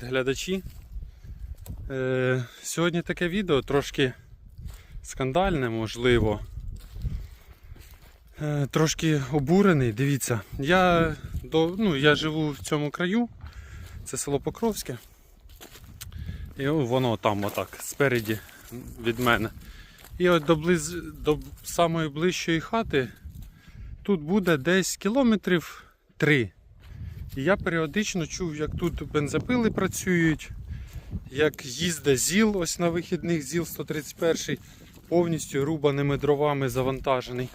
глядачі. Е, сьогодні таке відео трошки скандальне, можливо. Е, трошки обурений. Дивіться, я, до, ну, я живу в цьому краю, це село Покровське. І воно там отак, спереді від мене. І от до, близ, до самої ближчої хати тут буде десь кілометрів три. І я періодично чув, як тут бензопили працюють, як їздить ЗІЛ ось на вихідних ЗІЛ 131 повністю рубаними дровами завантажений.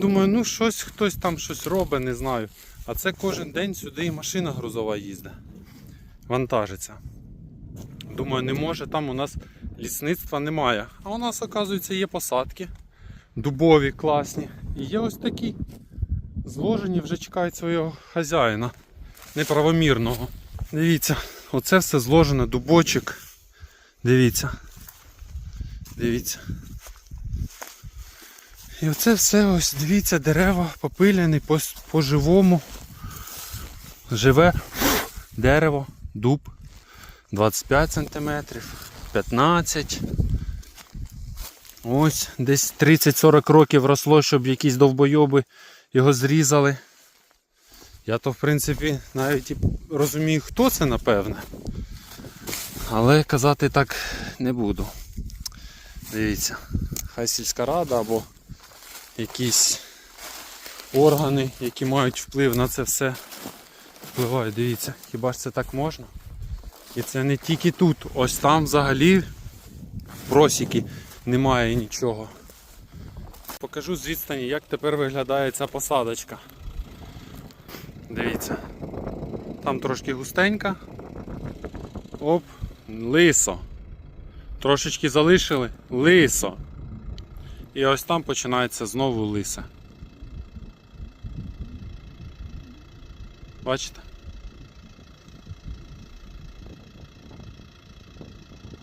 Думаю, ну щось хтось там щось робить, не знаю. А це кожен день сюди і машина грузова їздить. Вантажиться. Думаю, не може, там у нас лісництва немає. А у нас, оказується, є посадки. Дубові, класні. І є ось такі зложені, вже чекають свого хазяїна. Неправомірного. Дивіться, оце все зложено, дубочок. Дивіться. Дивіться. І оце все ось, дивіться, дерева попиляні по, по живому. Живе дерево, дуб. 25 см, 15 Ось десь 30-40 років росло, щоб якісь довбойоби його зрізали. Я то в принципі навіть і розумію, хто це напевне. Але казати так не буду. Дивіться, хай сільська рада або якісь органи, які мають вплив на це все, впливають. Дивіться, хіба ж це так можна? І це не тільки тут, ось там взагалі просіки немає нічого. Покажу з відстані, як тепер виглядає ця посадочка. Дивіться. Там трошки густенька. Оп, лисо. Трошечки залишили, лисо. І ось там починається знову лисе. Бачите?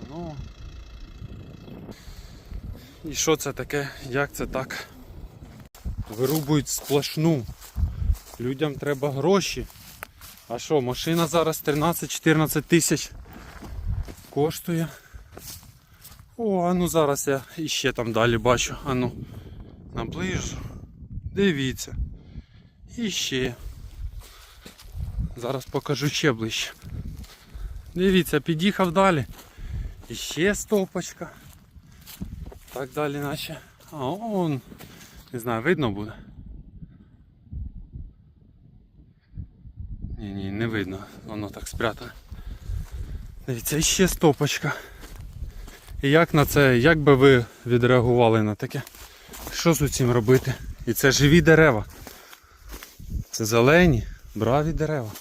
Ну. І що це таке? Як це так? Вирубують сплошну. Людям треба гроші. А що, машина зараз 13-14 тисяч коштує. О, а ну зараз я іще там далі бачу. А ну, наближу. Дивіться. І ще. Зараз покажу ще ближче. Дивіться, під'їхав далі. І ще стопочка. Так далі наче. А он. Не знаю, видно буде. Ні, ні, не видно, воно так спрятане. Дивіться, і ще стопочка. І як на це, як би ви відреагували на таке? Що з цим робити? І це живі дерева. Це зелені, браві дерева.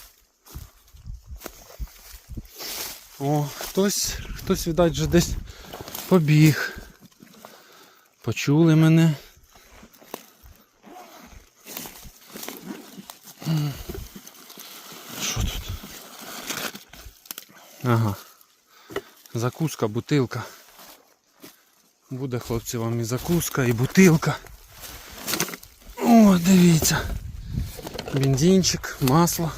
О, хтось, хтось, видать, вже десь побіг. Почули мене. Що тут? Ага. Закуска, бутилка. Буде хлопці вам і закуска, і бутилка. О, дивіться. Бензинчик, масло.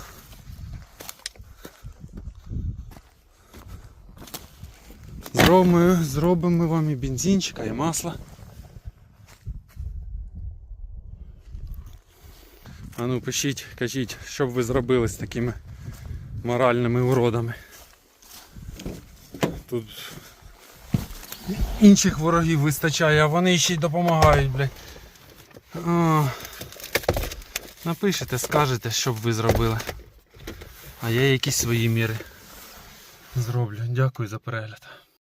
Зробимо, зробимо вам і бензинчика, і масло. А ну пишіть, кажіть, що б ви зробили з такими моральними уродами. Тут інших ворогів вистачає, а вони ще й допомагають, блядь. О, напишете, скажете, що б ви зробили. А я якісь свої міри зроблю. Дякую за перегляд.